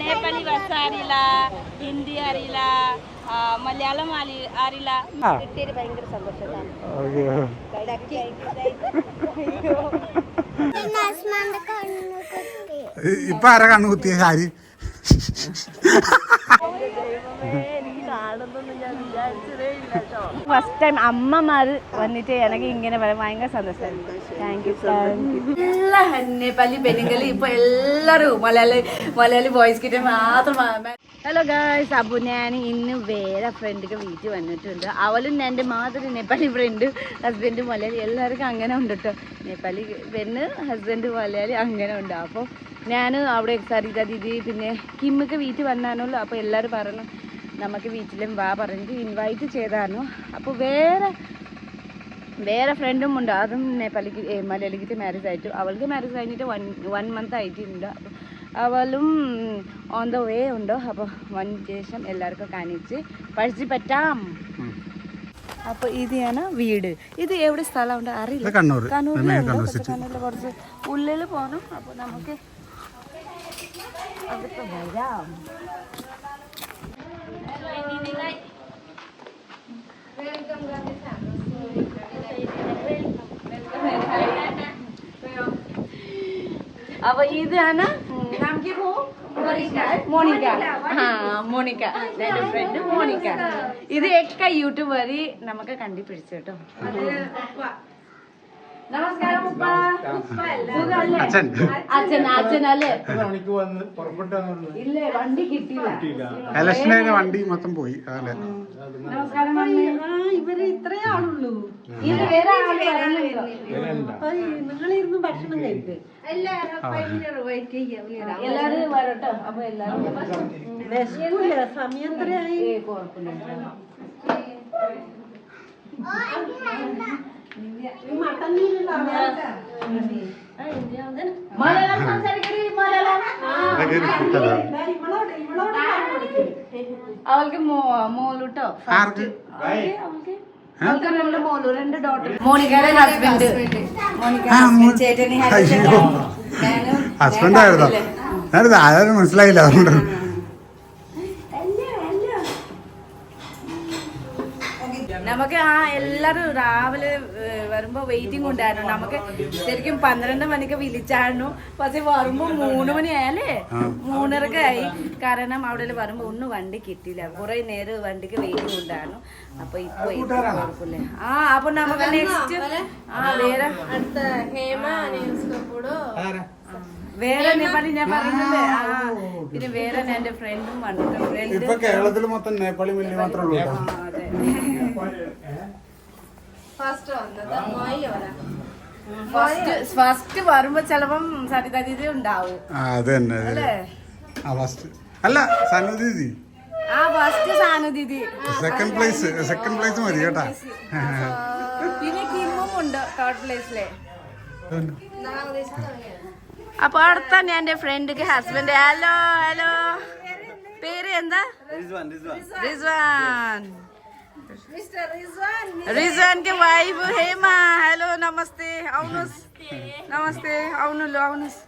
നേപ്പാളി ഭാഷ അറിയില്ല ഹിന്ദി അറിയില്ല മലയാളം അറി- അറിയില്ല. കിട്ടിയത് ഭയങ്കര സന്തോഷമാണ് ഇപ്പൊ ആരാ കണ്ണു കുത്തിയ സാരി ഫസ്റ്റ് ടൈം അമ്മമാർ വന്നിട്ട് എനിക്ക് ഇങ്ങനെ പറയാൻ ഭയങ്കര സന്തോഷം താങ്ക് യു എല്ലാ ഇപ്പൊ എല്ലാരും മലയാളി മലയാളി ബോയ്സ് കിട്ടിയ മാത്രം ഹലോ ഗായ്സ് അപ്പൊ ഞാൻ ഇന്ന് വേറെ ഫ്രണ്ടിക്ക് വീട്ടിൽ വന്നിട്ടുണ്ട്. അവളും എന്റെ മാതിരി നേപ്പാളി ഫ്രണ്ട് ഹസ്ബൻഡ് മലയാളി എല്ലാവർക്കും അങ്ങനെ ഉണ്ട് കേട്ടോ നേപ്പാളി പെണ്ണ് ഹസ്ബൻഡ് മലയാളി അങ്ങനെ ഉണ്ട്. അപ്പോൾ ഞാൻ അവിടെ സരിത ദീദി പിന്നെ കിമ്മക്ക് വീട്ടിൽ വന്നാണല്ലോ അപ്പോൾ എല്ലാവരും പറഞ്ഞു നമുക്ക് വീട്ടിലും വാ പറഞ്ഞിട്ട് ഇൻവൈറ്റ് ചെയ്തായിരുന്നു. അപ്പോൾ വേറെ വേറെ ഫ്രണ്ടും ഉണ്ട്. അതും നേപ്പാളിക്ക് മലയാളിക്ക് മാരേജ് ആയിട്ടു. അവൾക്ക് മാരേജ് കഴിഞ്ഞിട്ട് വൺ വൺ മന്ത് ആയിട്ടുണ്ട്. അപ്പോൾ അവളും ഓൺ ദ വേ ഉണ്ട്. അപ്പോൾ വൺ ശേഷം എല്ലാവർക്കും കാണിച്ച് പഴിച്ചു പറ്റാം അപ്പൊ ഇതാണ് വീട്. ഇത് എവിടെ സ്ഥലമുണ്ട്? ഉണ്ട് അറിയില്ല കണ്ണൂർ. കണ്ണൂരിലുണ്ട് പക്ഷെ കണ്ണൂരിൽ കുറച്ച് ഉള്ളിൽ പോകണം അപ്പോൾ നമുക്ക് വരാം അപ്പൊ ഇതാണ് മോണിക്ക. മോണിക്ക. എന്റെ ഫ്രണ്ട് മോണിക്ക. ഇത് ഒക്കെ യൂട്യൂബ് വഴി നമുക്ക് കണ്ടുപിടിച്ചു കേട്ടോ. നമസ്കാരം ഉപ്പ? അച്ഛൻ. അച്ഛൻ അല്ലേ? മണിക്ക് വന്ന് പുറപ്പെട്ടു ഇല്ലേ വണ്ടി കിട്ടിയില്ല. വണ്ടി മൊത്തം പോയി. അതല്ലേ? നമസ്കാരം. ഇവർ ഇത്രേ ആളുള്ളൂ. ഇത് വേറെ ആൾ നിങ്ങളിരുന്ന് ഭക്ഷണം കഴിക്ക്. എല്ലാരും വരട്ടോ. അപ്പൊ എല്ലാരും വിശക്കൂല സമയം എത്രയായി? കുഴപ്പമില്ല. മലയാളം സംസാരിക്കടി, മലയാളം. അവൾക്ക് മോളുട്ടോ അവൾക്ക് രണ്ട് മോളു രണ്ട് ഡോട്ടർ മോണിക്കയുടെ ഹസ്ബൻഡ് ആ, മോ- ചേട്ടന് ഹസ്ബൻഡ്. ആയിരുന്നോ? ഞാനിത് ആരും മനസ്സിലായില്ല. അതുകൊണ്ട് നമുക്ക് ആ എല്ലാരും രാവിലെ വരുമ്പോൾ വരുമ്പോ വെയിറ്റിംഗ് ഉണ്ടായിരുന്നു. നമുക്ക് ശരിക്കും പന്ത്രണ്ട് മണിക്ക് വിളിച്ചായിരുന്നു. പക്ഷെ വരുമ്പോ മൂന്ന് മണിയായല്ലേ മൂന്നരക്ക് ആയി. കാരണം അവിടെ വരുമ്പോ ഒന്നും വണ്ടി കിട്ടിയില്ല. കുറെ നേരം വണ്ടിക്ക് വെയിറ്റിംഗ് ഉണ്ടായിരുന്നു. അപ്പൊ ഇപ്പൊ കുഴപ്പമില്ല ആ അപ്പൊ നമുക്ക് നെക്സ്റ്റ് ആ വേറെ വേറെ നേപ്പാളി ഞാൻ പറഞ്ഞില്ലേ? ആ പിന്നെ വേറെ എന്റെ ഫ്രണ്ടും വന്നിട്ടുണ്ട്. ഫ്രണ്ട് ഇപ്പൊ കേരളത്തിൽ മൊത്തം നേപ്പാളി മില്ലി മാത്രമേ ഉള്ളൂ അതെ. ഫസ്റ്റ് ഫസ്റ്റ് വരുമ്പോ ചിലപ്പം സരിതീതി ഉണ്ടാവും. ആ അത് തന്നെ അല്ലേ? ആ ഫസ്റ്റ് അല്ല സന്നദ്ധി ആ ഫസ്റ്റ് സാനുദീതി സെക്കൻഡ് പ്ലേസ് സെക്കൻഡ് പ്ലേസ് മതി കേട്ടാ. പിന്നെ കിമ്മും ഉണ്ട് തേർഡ് പ്ലേസിലെ അപ്പൊ അടുത്ത ഞാൻ എന്റെ ഫ്രണ്ടിക്ക് ഹസ്ബൻഡ് ഹലോ ഹലോ പേര് എന്താ? റിസ്വാൻ. रिजवान के वाइफ हेमा हेलो नमस्ते आउनुहोस् नमस्ते आउनु ल आउनुहोस्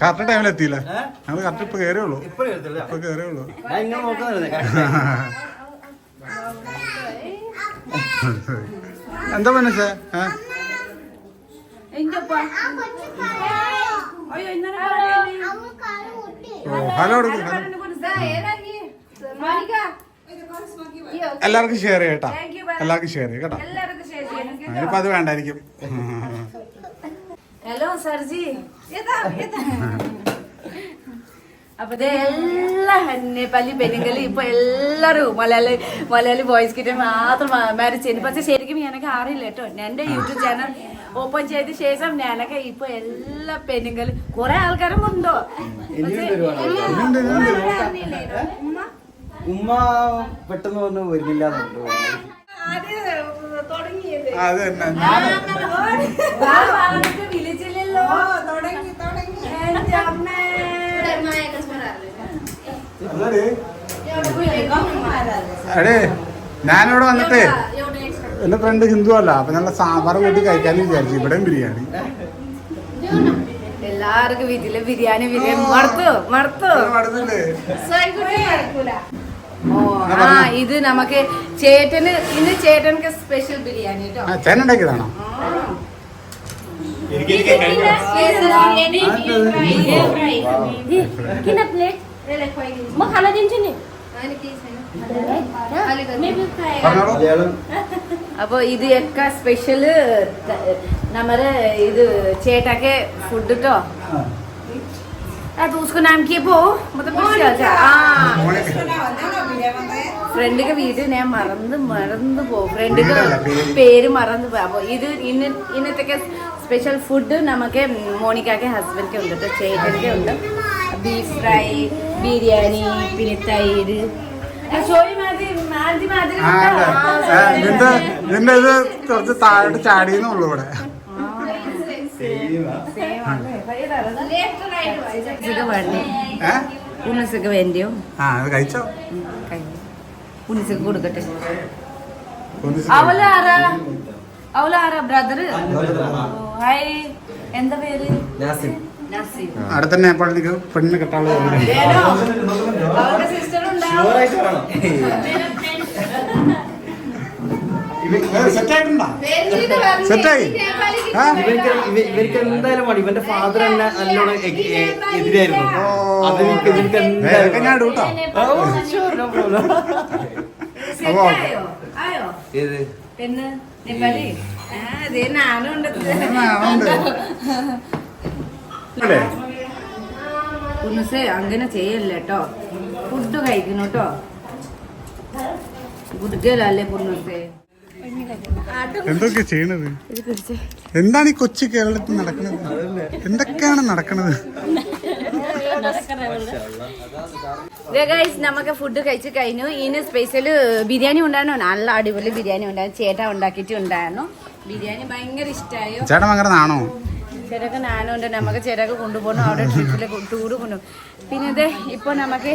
കറക്റ്റ് ടൈമിൽ എത്തിയില്ല ഞങ്ങൾ കറക്റ്റ് ഇപ്പൊ കയറിയുള്ളൂ ഇപ്പൊ കേട്ടില്ല ഇപ്പൊ കയറിയുള്ളൂ ഞാൻ ഇങ്ങനെ നോക്കുന്നില്ല എന്താ മനസ്സേ ഏ? എങ്കപ്പ അയ്യോ ഇന്നലെ ഓ, ഹലോ കൊടുക്ക്, ഹലോ എല്ലാവർക്കും ഷെയർ ചെയ്യട്ടാ എല്ലാവർക്കും ഷെയർ ചെയ്യ കേട്ടോ. ഇനിയിപ്പോ അത് വേണ്ടായിരിക്കും. Hello sir ji. അപ്പൊ എല്ലാ നേപ്പാളി പെണ്ണുങ്ങൾ ഇപ്പൊ എല്ലാരും മലയാളി മലയാളി ബോയ്സ് കിട്ടി മാത്രം മാരേജ് ചെയ്യുന്നു. പക്ഷെ ശരിക്കും എനിക്ക് അറിയില്ല കേട്ടോ. എന്റെ യൂട്യൂബ് ചാനൽ ഓപ്പൺ ചെയ്ത ശേഷം ഞാനൊക്കെ ഇപ്പൊ എല്ലാ പെണ്ണുങ്ങളും കുറെ ആൾക്കാരും ഉണ്ടോ? പക്ഷേ. ഉമ്മ പെട്ടെന്ന് പറഞ്ഞു വരുന്നില്ല അത് തന്നെ. അടേ ഞാനിവിടെ വന്നിട്ടേ എന്റെ ഫ്രണ്ട് ഹിന്ദു അല്ല അപ്പൊ നല്ല സാമ്പാർ കൂട്ടി കഴിക്കാന്ന് വിചാരിച്ചു ഇവിടെയും ബിരിയാണി എല്ലാ എല്ലാവർക്കും വീട്ടിൽ ബിരിയാണി ബിരിയാണി മടുത്തു മടുത്തു മടുത്തില്ലേ ഇത് നമുക്ക് ചേട്ടന് ഇന്ന് ചേട്ടനക്ക് സ്പെഷ്യൽ ബിരിയാണി കേട്ടോ ചേട്ടനുണ്ടാക്കിയതാണോ അപ്പൊ ഇത് ഒക്കെ സ്പെഷ്യല് നമ്മുടെ ഇത് ചേട്ടൊക്കെ ഫുഡ് കേട്ടോ അത് उसको नाम किए पो मतलब कुछ अच्छा हाँ ഫ്രണ്ടിക്ക് വീട് ഞാൻ മറന്ന് മറന്നു പോകും ഫ്രണ്ടിക്ക് വീടല്ല, പേര്. പേര് മറന്നു പോകും അപ്പോൾ ഇത് ഇന്ന ഇന്നത്തെ സ്പെഷ്യൽ ഫുഡ് നമുക്ക് മോണിക്കാക്ക് ഹസ്ബൻഡ്ക്ക് ഉണ്ട് കേട്ടോ ചേട്ടൻ്റെ ഉണ്ട് ബീഫ് ഫ്രൈ ബിരിയാണി പിന്നെ തൈര് ആ, ചോയ് മാതിരി മാതിരി മാതിരി ആ കേട്ടോ. ഉണ്ട്. ആ, ആ, ഇതിന്റെ ഇതിന്റെ ഇത് കുറച്ച് താഴോട്ട് ചാടിയെന്നുള്ളൂ ഇവിടെ ഉണ്ണസൊക്കെ വേണ്ടിയോ ആ അത് കഴിച്ചോ? ഉണ്ണിസക്ക് കൊടുക്കട്ടെ അവൾ ആരാ ബ്രദർ ഹായ്. എന്താ പേര്? നാസിം. നസീം. അടുത്ത നേപ്പാളിലേക്ക് പെണ്ണിന് കെട്ടാൾ സിസ്റ്റർ ഉണ്ടാവും. സെറ്റായി. ഇവർക്ക് ഇവ- ഇവർക്ക് എന്തായാലും മതി ഇവന്റെ ഫാദർ തന്നെ നല്ലോണം എതിരായിരുന്നു. അത് ഇവർക്ക് ഞാൻ? ഏത്? അങ്ങനെ ചെയ്യല്ലേ കേട്ടോ ഫുഡ് കഴിക്കണം കേട്ടോ ഗുഡ്ഗലല്ലേ പുണ്ണസേ എന്തൊക്കെ ചെയ്യണത്? എന്താണ് ഈ കൊച്ചു കേരളത്തിൽ നടക്കുന്നത്? എന്തൊക്കെയാണ് നടക്കുന്നത് നമുക്ക് ഫുഡ് കഴിച്ചു കഴിഞ്ഞു. ഇനി സ്പെഷ്യൽ ബിരിയാണി ഉണ്ടായിരുന്നു. നല്ല അടിപൊളി ബിരിയാണി ഉണ്ടായിരുന്നു. ചേട്ടാ ഉണ്ടാക്കിയിട്ടുണ്ടായിരുന്നു ബിരിയാണി ഭയങ്കര ഇഷ്ടമായി ചേട്ടൻ ഭയങ്കര നാണോ? ചേട്ടക്ക് നാനുണ്ട് നമുക്ക് ചേരക്ക് കൊണ്ടുപോകണം. അവിടെ ട്രിപ്പിൽ ടൂറ് കൊണ്ടുപോകും പിന്നെ ഇത് ഇപ്പോൾ നമുക്ക്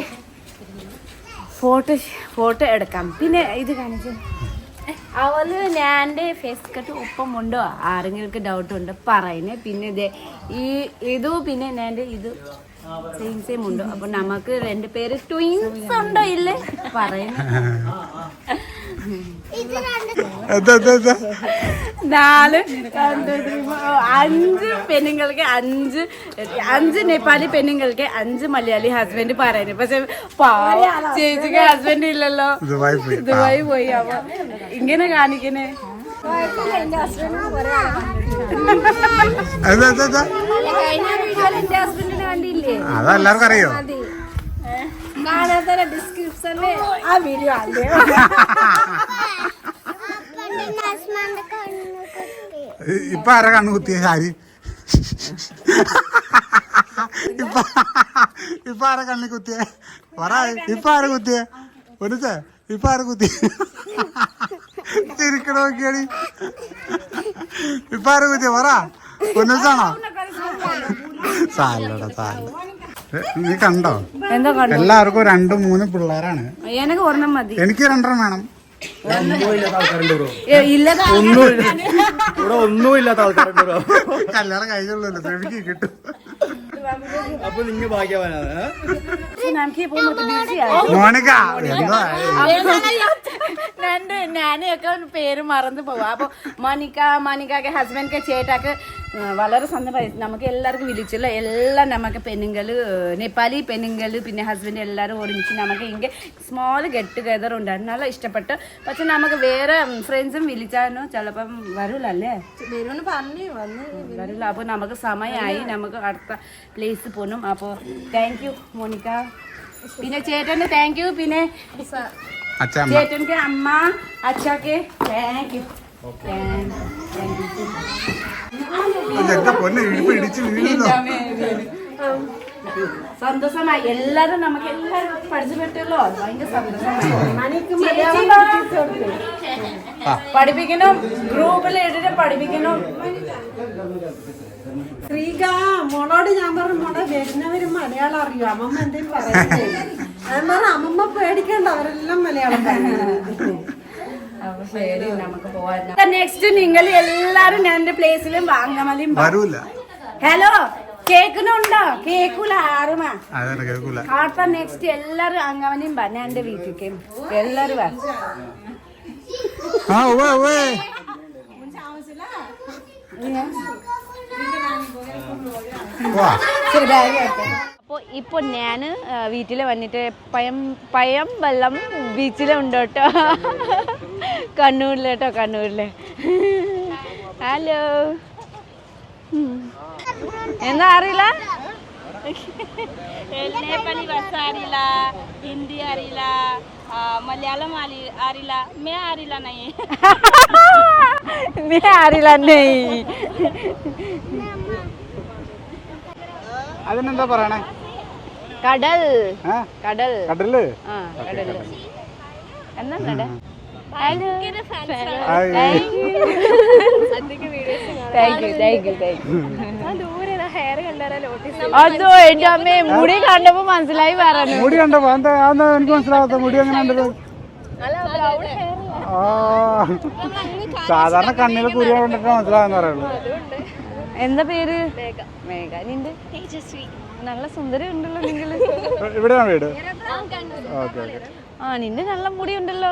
ഫോട്ടോ ഫോട്ടോ എടുക്കാം. പിന്നെ ഇത് കാണിച്ചു. അവൾ ഞാന്റെ ഫേസ് കട്ട് ഒപ്പമുണ്ടോ ആരെങ്കിലും ഡൗട്ട് ഉണ്ട്? പറയുന്നേ. പിന്നെ ഇത് ഈ ഇതും പിന്നെ ഞാന്റെ ഇത് സെയിം സെയിം ഉണ്ടോ? അപ്പൊ നമുക്ക് രണ്ട് പേര് ട്വിൻസ് ഉണ്ടോ ഇല്ലേ? പറയുന്നേ. എന്താ എന്താ എന്താ? നാല് അഞ്ച് പെണ്ണുങ്ങൾക്ക് അഞ്ച് അഞ്ച് നേപ്പാളി പെണ്ണുങ്ങൾക്ക് അഞ്ച് മലയാളി ഹസ്ബൻഡ് പറയുന്നു. പക്ഷെ ചേച്ചിക്ക് ഹസ്ബൻഡ് ഇല്ലല്ലോ. ദുബായി പോയി. ദുബായി പോയി അവ. ഇങ്ങനെ കാണിക്കണേ. അതെല്ലാവർക്കും അറിയോ കാണാത്ത ഡിസ്ക്രിപ്ഷനിൽ ആ വീഡിയോ അല്ലേ? ഇപ്പൊ ആരാ കണ്ണു കുത്തിയ സാരി ഇപ്പൊ ഇപ്പൊ ആരാ കണ്ണി കുത്തിയ? പറ ഇപ്പൊ ആരാ കുത്തിയ? ഒന്നിച്ചേ ഇപ്പൊ ആരാ കുത്തിയ? ചിരിക്കണ നോക്കിയാടി. ഇപ്പൊ ആരാ കുത്തിയ? പറ. ഒന്നിച്ചാണോ സാലടാ സാല നീ കണ്ടോ? എല്ലാവർക്കും രണ്ടും മൂന്നും പിള്ളേരാണ്. എനിക്ക് രണ്ടെണ്ണം വേണം. ഒന്നുമില്ലാത്ത ആൾക്കാരുണ്ട് ബ്രോ. ഏ, ഇല്ല ഒന്നുമില്ല ഇവിടെ ഒന്നുമില്ലാത്ത ആൾക്കാരുണ്ട് ബ്രോ. കല്യാണം കഴിഞ്ഞുള്ളൂ എനിക്ക് കിട്ടും. അപ്പൊ നിങ്ങ ഭാഗ്യവാനാണ് മോണിക്ക എന്താ രണ്ട് ഞാനൊക്കെ പേര് മറന്നു പോവാ. അപ്പൊ മണിക്ക മോനിക്കാക്ക് ഹസ്ബൻഡ് ചേട്ടാക്ക് വളരെ സന്തോഷമായി. നമുക്ക് എല്ലാവർക്കും വിളിച്ചല്ലോ എല്ലാം നമുക്ക് പെണ്ണുങ്ങൾ നേപ്പാളി പെണ്ണുങ്ങൾ പിന്നെ ഹസ്ബൻഡ് എല്ലാവരും ഒരുമിച്ച് നമുക്ക് ഇങ്ങനെ സ്മോൾ ഗെറ്റ് ടുഗെദർ ഉണ്ടായിരുന്നു. നല്ല ഇഷ്ടപ്പെട്ടു. പക്ഷെ നമുക്ക് വേറെ ഫ്രണ്ട്സും വിളിച്ചായിരുന്നു. ചിലപ്പം വരൂലല്ലേ? വരൂല. അപ്പോൾ നമുക്ക് സമയമായി നമുക്ക് അടുത്ത പ്ലേസ് പോകണം അപ്പോൾ താങ്ക് യു മോണിക്ക പിന്നെ ചേട്ടന് താങ്ക് യു പിന്നെ അച്ഛമ്മ ചേട്ടന്റെ അമ്മ അച്ഛക്ക് താങ്ക് യു സന്തോഷമായി. എല്ലാരും നമുക്ക് എല്ലാരും പഠിച്ചുപെട്ടല്ലോ ഭയങ്കര സന്തോഷമായി. പഠിപ്പിക്കണം. ഗ്രൂപ്പിൽ ഇട്ടിട്ട് പഠിപ്പിക്കണം. ശ്രീക മോളോട് ഞാൻ പറഞ്ഞു മോളെ വരുന്നവരും മലയാളം അറിയോ? അമ്മമ്മ എന്തെങ്കിലും പറയുന്നത് അമ്മമ്മ പേടിക്കണ്ട അവരെല്ലാം മലയാളം പറയുന്നത്. അപ്പൊ ശരി നമുക്ക് പോവാം. നെക്സ്റ്റ് നിങ്ങൾ എല്ലാരും എന്റെ പ്ലേസിലും വാങ്ങമലും വരൂല. ഹലോ കേക്കുന്നുണ്ടോ? കേക്കൂല ആറുമാ അടുത്ത നെക്സ്റ്റ് എല്ലാരും അങ്ങവനെയും വാ. ഞാൻ എന്റെ വീട്ടിലേക്ക് എല്ലാരും വാ. ശരി ബാഗ് അപ്പോൾ ഇപ്പോൾ ഞാൻ വീട്ടിൽ വന്നിട്ട് പയം പയം വെള്ളം ബീച്ചിലുണ്ട് കേട്ടോ. കണ്ണൂരിൽ കേട്ടോ കണ്ണൂരിൽ ഹലോ. എന്താ അറിയില്ല? നേപ്പാളി ഭാഷ അറിയില്ല ഹിന്ദി അറിയില്ല മലയാളം അറി- അറിയില്ല. മേ അറിയില്ല നൈ മേ അറിയില്ല നൈ അതിനെന്താ പറയണേ? കടൽ. കടൽ. കടൽ അതോ എന്റെ അമ്മ മുടി കണ്ടപ്പോ മനസ്സിലായി പറഞ്ഞു മുടി കണ്ടപ്പോ? എന്താ എനിക്ക് മനസ്സിലാവാത്ത മുടി ആ. സാധാരണ കണ്ണിൽ കുരിയ കണ്ടിട്ട് മനസ്സിലാവുന്ന പറയുള്ളൂ. എന്താ പേര്? മേഘ. നിന്റെ? നല്ല സുന്ദരി ഉണ്ടല്ലോ നിങ്ങൾ ഇവിടെയാണ് വീട് ഓക്കെ ഓക്കെ. ആ നിന്റെ നല്ല മുടി ഉണ്ടല്ലോ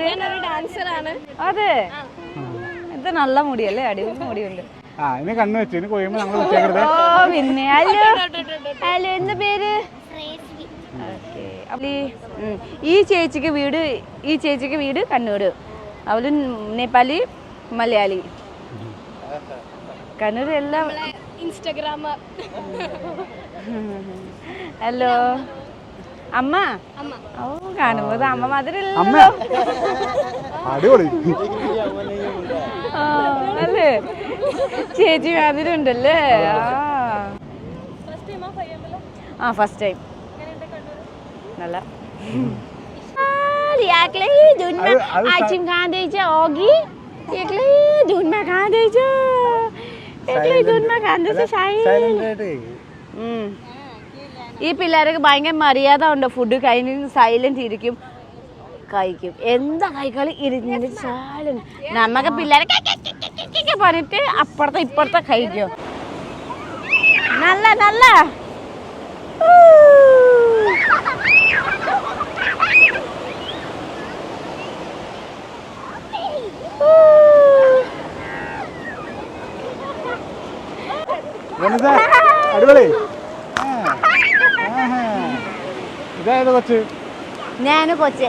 ഞാനൊരു ഡാൻസർ ആണ് അതെ ഇത് നല്ല മുടിയല്ലേ? അടിപൊളി മുടിയുണ്ട്. ആ ഇനി കണ്ണു വെച്ചു ഇനി കൊയ്യുമ്പോ ഞങ്ങൾ വിളിച്ചേക്കരുത് ഓ പിന്നെ. ഹലോ. ഹലോ എന്താ പേര്? ഈ, ചേച്ചിക്ക് വീട് ഈ ചേച്ചിക്ക് വീട് കണ്ണൂർ അവർ നേപ്പാളി മലയാളി. കണ്ണൂർ എല്ലാം ഇൻസ്റ്റഗ്രാമർ ഹലോ അമ്മ? ഓ കാണുമ്പോ അമ്മ മാതിരി അടിപൊളി. അല്ലേ? ചേച്ചി മധുരണ്ടല്ലേ ആ. ഫസ്റ്റ് ടൈം നല്ല. રિયાકલે દૂનમાં આચીમ કાં દે છે ઓગી એકલે દૂનમાં કાં ഈ പിള്ളേർക്ക് ഭയങ്കര മര്യാദ ഉണ്ട്. ഫുഡ് കഴിഞ്ഞ് സൈലന്റ് ഇരിക്കും. കഴിക്കും. എന്താ കഴിക്കാളി? ഇരുന്നിട്ട് സൈലന്റ് നമ്മക്ക് പിള്ളേരെ പറഞ്ഞിട്ട് അപ്പുറത്തെ ഇപ്പുറത്തെ കഴിക്കും. നല്ല നല്ല. അടിപൊളി. ഇതായത് കൊച്ച്? ഞാൻ കൊച്ചെ.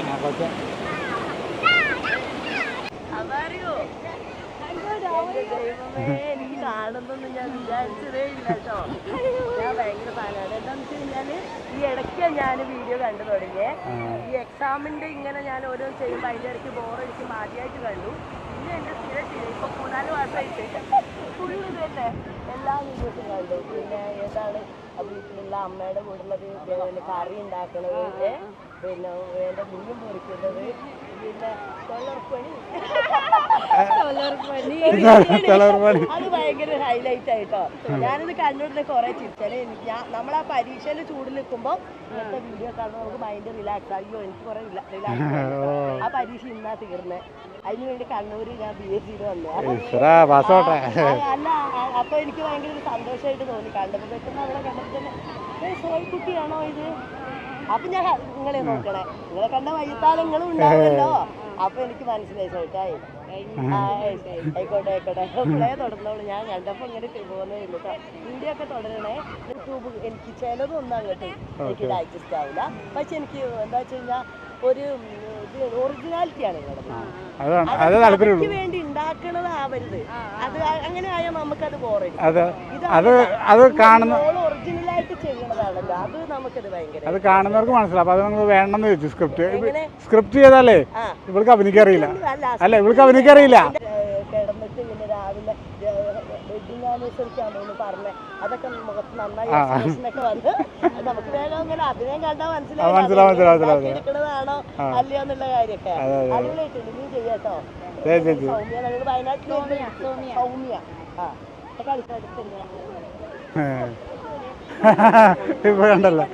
എനിക്ക് കാണുന്നൊന്നും ഞാൻ വിചാരിച്ചതേ ഇല്ല കേട്ടോ. ഞാൻ ഭയങ്കര ഫാനാണ് എന്താന്ന് വെച്ച് കഴിഞ്ഞാൽ ഈ ഇടയ്ക്ക് ഞാൻ വീഡിയോ കണ്ടു തുടങ്ങിയേ. ഈ എക്സാമിന്റെ ഇങ്ങനെ ഞാൻ ഓരോ ചെയ്യുമ്പോൾ അതിന്റെ ഇടയ്ക്ക് ബോറടിച്ച് ആദ്യമായിട്ട് കണ്ടു. ഇനി എന്റെ സ്ഥിരം ഇപ്പൊ മൂന്നാൽ മാസമായിട്ട് എല്ലാ വീഡിയോസും കണ്ടു പിന്നെ ഏതാണ്? ആ വീട്ടിലുള്ള അമ്മയുടെ കൂടുള്ളത് പിന്നെ കറി ഉണ്ടാക്കണത് പിന്നെ എന്റെ മീൻ പൊറിക്കുന്നത് തലവർപ്പാടി അത് ഭയങ്കര ഹൈലൈറ്റ് ആയിട്ടോ. ഞാനിത് കണ്ടുകൊടുത്ത കുറെ ചിരിച്ചാൽ എനിക്ക് ഞാൻ നമ്മൾ ആ പരീക്ഷയിൽ ചൂട് നിൽക്കുമ്പോ ഇന്നത്തെ വീഡിയോ കാണുമ്പോൾ നമുക്ക് മൈൻഡ് റിലാക്സ് അയ്യോ എനിക്ക് കുറെ റിലാക്സ് ആ പരീക്ഷ ഇന്നാ തീർന്നേ. അതിന് വേണ്ടി കണ്ണൂര് ഞാൻ ബി എസ് സിയിൽ വന്നു അല്ല അപ്പൊ എനിക്ക് ഭയങ്കര സന്തോഷമായിട്ട് തോന്നി. കണ്ടപ്പോ പെട്ടെന്ന് അവിടെ കണ്ടപ്പോ തന്നെ "ഏയ് സോയിക്കുട്ടിയാണോ ഇത്? അപ്പൊ ഞാൻ നിങ്ങളെ നോക്കണേ. നിങ്ങളെ കണ്ട വൈകിത്താലങ്ങളും ഉണ്ടാവുമല്ലോ അപ്പൊ എനിക്ക് മനസ്സിലായി ഏയ് ആയിക്കോട്ടെ ആയിക്കോട്ടെ. പ്ലേ തുടർന്നോളൂ. ഞാൻ കണ്ടപ്പോ ഇങ്ങനെ പോകുന്നേ ഉള്ളൂ കേട്ടോ വീഡിയോ ഒക്കെ തുടരണേ. യൂട്യൂബ് എനിക്ക് ചിലതൊന്നും അങ്ങോട്ട് എനിക്ക് ഡൈജസ്റ്റ് ആവില്ല പക്ഷെ എനിക്ക് എന്താ വെച്ച് കഴിഞ്ഞാൽ ഒരു ഒറിജിനാലിറ്റിയാണ് അതാണ്. അത് വേണ്ടി ഉണ്ടാക്കണതാവരുത് അത് അങ്ങനെ ആയാൽ നമുക്കത് ബോറടി അത് അത് അത് കാണുന്ന ഒറിജിനൽ ആയിട്ട് ചെയ്യണതാണല്ലോ. അത് നമുക്കത് ഭയങ്കര അത് കാണുന്നവർക്ക് മനസ്സിലാവും. അത് നമുക്ക് വേണമെന്ന് വെച്ചു സ്ക്രിപ്റ്റ് സ്ക്രിപ്റ്റ് ചെയ്താലേ. ഇവൾക്ക് അഭിനയിക്കറിയില്ല. അല്ല ഇവൾക്ക് അഭിനയിക്കറിയില്ല. കിടന്നിട്ട് ഇങ്ങനെ രാവിലെ വെഡിങ് ആനിവേഴ്സറിക്ക് ആണെന്ന് പറഞ്ഞ. അതൊക്കെ മുഖത്ത് നന്നായി വന്ന് നമുക്ക് വേഗം അങ്ങനെ അഭിനയം കണ്ടാൽ ആ, മനസ്സിലായി മനസ്സിലാവും, മനസ്സിലാവും, മനസ്സിലാവും. എടുക്കണതാണോ അല്ലയോ എന്നുള്ള കാര്യമൊക്കെ. അടിപൊളിയായിട്ടുണ്ട്. നീ ചെയ്യാട്ടോ ശരി, ശരി, ശരി. സൗമ്യ ഞങ്ങൾ വയനാട്ടിൽ സൗമ്യ ആ. കളിച്ചടുത്തില്ല ഇപ്പൊ കണ്ടല്ലോ.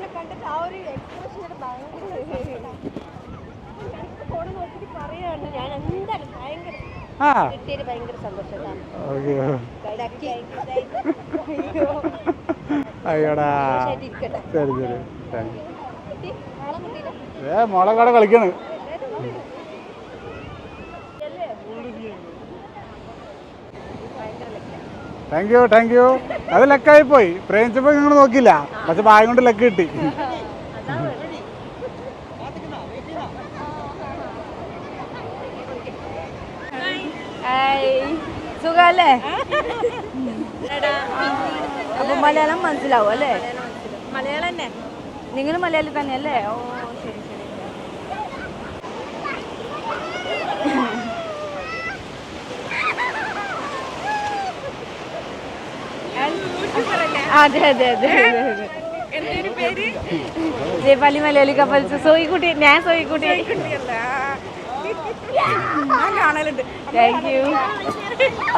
ആ ഭയങ്കര ഫോണ് അയ്യോടാ. ശരി ശരി. താങ്ക് യു ഏ മോളെ കളിക്കണ്. താങ്ക് യു താങ്ക് യു അത് ലക്കായി പോയി. പ്രേമിച്ചപ്പോ നിങ്ങൾ നോക്കില്ല പക്ഷെ ബാഗ് കൊണ്ട് ലക്ക് കിട്ടി ഹായ് സുഖല്ലേ അപ്പൊ മലയാളം മനസ്സിലാവും അല്ലേ? മലയാളം തന്നെ നിങ്ങൾ മലയാളി തന്നെയല്ലേ? ഓ ശരി ശരി. അതെ അതെ അതെ നേപ്പാളി മലയാളി കപ്പൽസ് സോയിക്കുട്ടി ഞാൻ സോയിക്കുട്ടി. ഞാൻ കാണലുണ്ട്. താങ്ക് യു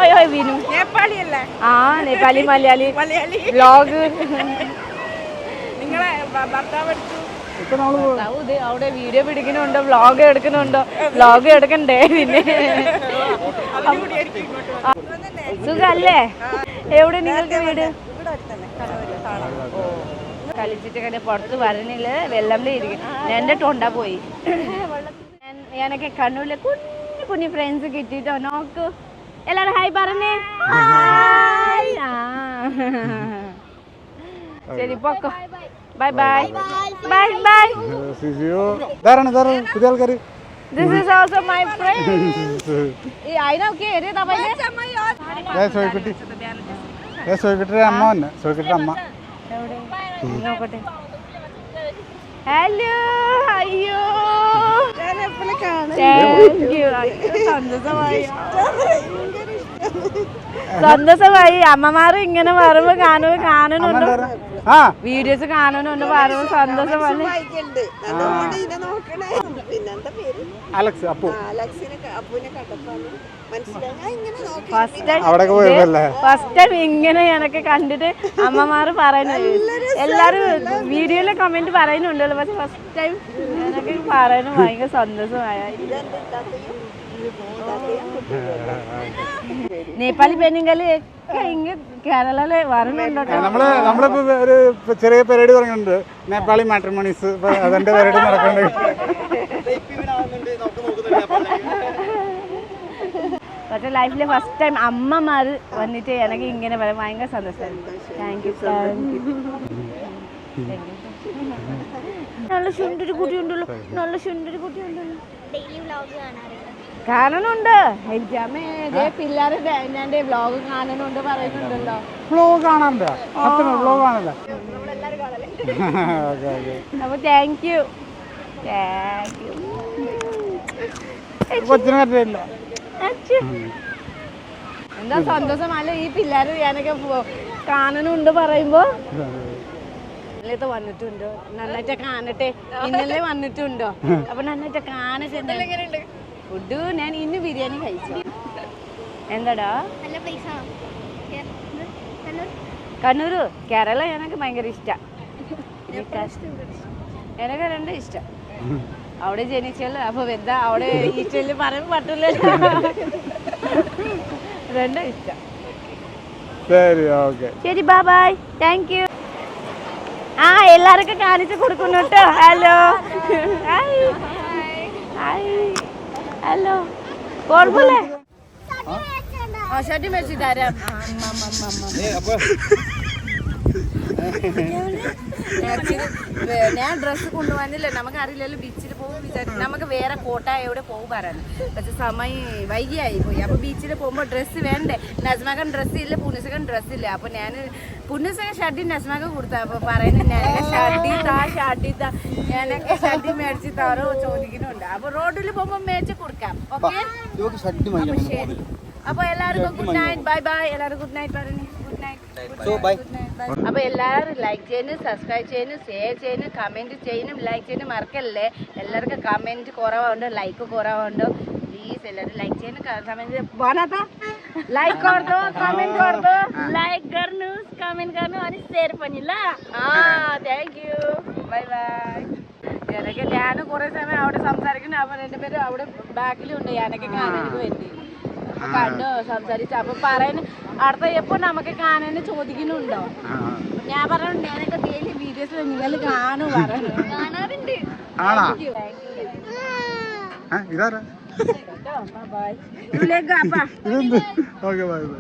ഓയ് ഓയ് വിനു. നേപ്പാളി അല്ലേ ആ നേപ്പാളി മലയാളി മലയാളി. വ്ലോഗ് നിങ്ങളെ ഭർത്താവ് എടുത്തു. അവിടെ വീഡിയോ പിടിക്കുന്നുണ്ടോ വ്ലോഗ് എടുക്കുന്നുണ്ടോ? വ്ലോഗ് എടുക്കണ്ടേ പിന്നെ? സുഖല്ലേ? എവിടെ നിങ്ങൾക്ക് വീട്? കളിച്ചിട്ട് പുറത്ത് വരണില്ല? വെള്ളം ഇരിക്കും എന്റെ തൊണ്ട പോയി. ഞാൻ- എനിക്ക് കണ്ണൂരിലെ കുഞ്ഞു കുഞ്ഞു ഫ്രണ്ട്സ് കിട്ടിട്ടോ. നോക്കൂ. എല്ലാരും ഹായ് പറഞ്ഞേ. ശരി പോക്കോ. ബൈ ബൈ ബൈ ബൈ ഇതാരാണ് ഇതാരാണ് പുതിയ ആൾക്കാര്. This is also my friend അതിനൊക്കെ ഏത് തപ്പല്ലേ ഏ സോയിക്കുട്ടി ഏ സോയിക്കുട്ടിയുടെ അമ്മ തന്നെ സോയിക്കുട്ടിയുടെ അമ്മ. നോക്കട്ടെ. ഹലോ അയ്യോ സന്തോഷമായി. സന്തോഷമായി. അമ്മമാർ ഇങ്ങനെ പറയുമ്പോ കാണുമ്പോ കാണുന്നുണ്ടോ? വീഡിയോസ് കാണാനൊന്ന് പറയുമ്പോൾ സന്തോഷം അതുകൊണ്ട് ഇതിനെ നോക്കണേ. പിന്നെന്താ പേര്? അലക്സ് അപ്പു. ഫസ്റ്റ് ടൈം അവിടെയൊക്കെ പോയതല്ലേ? ഫസ്റ്റ് ടൈം ഇങ്ങനെ എനക്ക് കണ്ടിട്ട് അമ്മമാര് പറയുന്നത്. എല്ലാരും വീഡിയോയിലെ കമന്റ് പറയുന്നുണ്ടല്ലോ. പക്ഷെ ഫസ്റ്റ് ടൈം എനക്ക് പറയുന്നത് ഭയങ്കര സന്തോഷമായ നേപ്പാളി പെണ്ണുങ്ങൾ ഇങ്ങ കേരളയിൽ വരണുണ്ടോ നമ്മൾ നമ്മളിപ്പോ ഒരു ചെറിയ പരിപാടി തുടങ്ങിയിട്ടുണ്ട്. നേപ്പാളി മാട്രിമോണീസ് ഇപ്പൊ അതിന്റെ പരിപാടി നടക്കുന്നുണ്ട്. പക്ഷെ ലൈഫിലെ ഫസ്റ്റ് ടൈം അമ്മമാർ വന്നിട്ട് എനിക്ക് ഇങ്ങനെ പറയാൻ ഭയങ്കര സന്തോഷം താങ്ക് യു നല്ല സുന്ദരി കുട്ടിയുണ്ടല്ലോ. നല്ല സുന്ദരി കുട്ടിയുണ്ടല്ലോ. കാണുന്നുണ്ട്. എനിക്ക് അമ്മ ഇതേ ഞാൻ വ്ലോഗ് കാണുന്നുണ്ട് പറയുന്നുണ്ടല്ലോ. വ്ലോഗ് കാണാറുണ്ടോ. അത്ര വ്ലോഗ് അപ്പൊ താങ്ക് യു താങ്ക് യു കൊച്ചിനെ പറ്റില്ല എന്താ സന്തോഷമല്ല ഈ പിള്ളേർ ഞാനൊക്കെ കാണുന്നുണ്ട് പറയുമ്പോ. ഇന്നലത്തെ വന്നിട്ടുണ്ടോ? നന്നായിട്ട് കാണട്ടെ. ഇന്നലെ വന്നിട്ടുണ്ടോ? അപ്പൊ നന്നായിട്ട് കാണട്ടെ. ഫുഡ് ഞാൻ ഇന്ന് ബിരിയാണി കഴിച്ചു. എന്താടാ? നല്ല പ്ലേസ് ആണോ കണ്ണൂര്. കേരള എനിക്ക് ഭയങ്കര ഇഷ്ടം. എനിക്ക് രണ്ടും ഇഷ്ടം. അവിടെ ജനിച്ചല്ലോ അപ്പൊ എന്താ അവിടെ ഇഷ്ടം പറയാൻ പറ്റില്ല രണ്ടും ഇഷ്ടം. ശരി ഓക്കെ. ശരി ബൈ ബൈ താങ്ക് യു ആ എല്ലാവർക്കും കാണിച്ചു കൊടുക്കുന്നു കേട്ടോ. ഹലോ ഹായ് ഹായ് ഹലോ ആ ഷർട്ട് മേടിച്ചു തരാം. ഞാൻ ഡ്രസ്സ് കൊണ്ടുവന്നില്ല? നമുക്ക് അറിയില്ലല്ലോ ബീച്ചിൽ പോകും വിചാരിച്ചു. നമുക്ക് വേറെ കോട്ടായ എവിടെ പോകും പറയാൻ പക്ഷെ സമയം വൈകിയായി പോയി അപ്പൊ ബീച്ചിൽ പോകുമ്പോൾ ഡ്രസ്സ് വേണ്ടേ? നസ്മാക്കൻ ഡ്രസ്സ് ഇല്ല പുണ്യസകൻ ഡ്രസ്സ് ഇല്ല. അപ്പൊ ഞാൻ പുണ്യസകൻ ഷർട്ടി നസ്മാക്ക് കൊടുത്ത. അപ്പൊ പറയുന്നത് ഞാൻ ഷർട്ടി താ ഷർട്ടി താ. ഞാനൊക്കെ ഷർട്ടി മേടിച്ച് താറോ ചോദിക്കുന്നുണ്ട്. അപ്പൊ റോഡിൽ പോകുമ്പോൾ മേടിച്ച് കൊടുക്കാം. ഓക്കെ? അപ്പൊ ശരി. എല്ലാവർക്കും ഗുഡ് നൈറ്റ്. Bye bye. എല്ലാവർക്കും ഗുഡ് നൈറ്റ് പറഞ്ഞു ഗുഡ് നൈറ്റ് അപ്പൊ എല്ലാവരും ലൈക്ക് ചെയ്യാനും സബ്സ്ക്രൈബ് ചെയ്യാനും ഷെയർ ചെയ്യാനും കമന്റ് ചെയ്യാനും ലൈക്ക് ചെയ്യാനും മറക്കല്ലേ എല്ലാവർക്കും കമന്റ് കുറവുണ്ട് ലൈക്ക് കുറവുണ്ട് പ്ലീസ് എല്ലാവരും ലൈക്ക് ചെയ്യാനും കമന്റ് बनाता लाइक कर दो कमेंट कर दो लाईक गर्नु कमेन्ट गर्नु अनि सेयर पनि ल ആ താങ്ക് യു ബൈ ബൈ എനിക്ക് ഞാൻ കുറെ സമയം അവിടെ സംസാരിക്കുന്നു അപ്പൊ എന്റെ പേര് അവിടെ ബാക്കിലുണ്ട് ഞാനൊക്കെ കാണാൻ വേണ്ടി അപ്പൊ കണ്ടോ സംസാരിച്ചു. അപ്പൊ പറയുന്നു അടുത്ത എപ്പോ നമുക്ക് കാണാൻ ചോദിക്കുന്നുണ്ടോ? ഞാൻ പറഞ്ഞു ഞാനൊക്കെ ഡെയിലി വീഡിയോസിൽ നിങ്ങൾ കാണു പറഞ്ഞു കാണാറുണ്ട്. ആണാ? ഇതാരാ? Okay bye bye